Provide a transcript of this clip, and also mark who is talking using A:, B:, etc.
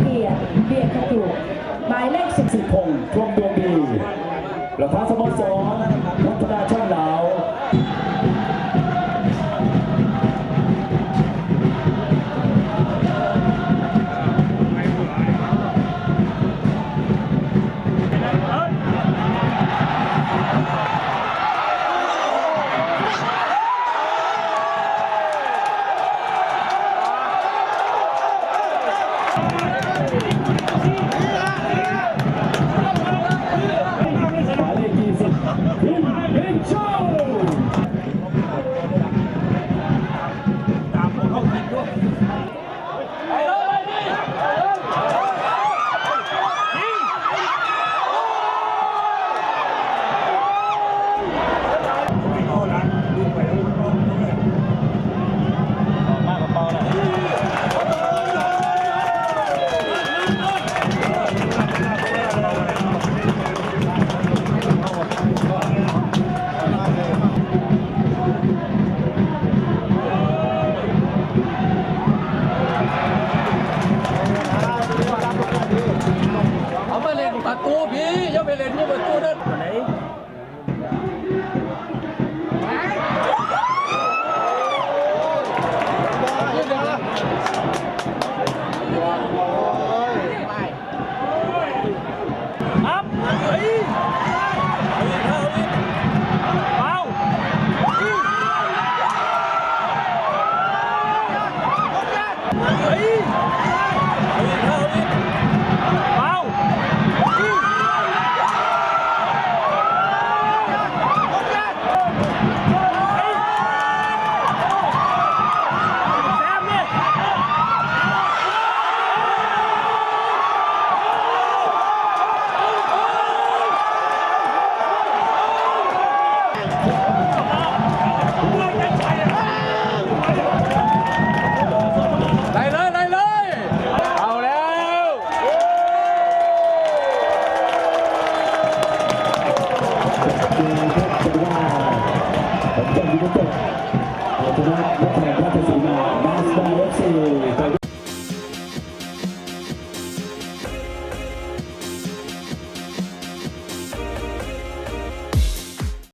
A: เกียรติเบียรตุหมายเลขสิบสิ
B: พงษ์พรหมดวงดีประธานสโมสร ชนะนครราชสีมาบาสตาเอฟซีไปด้วย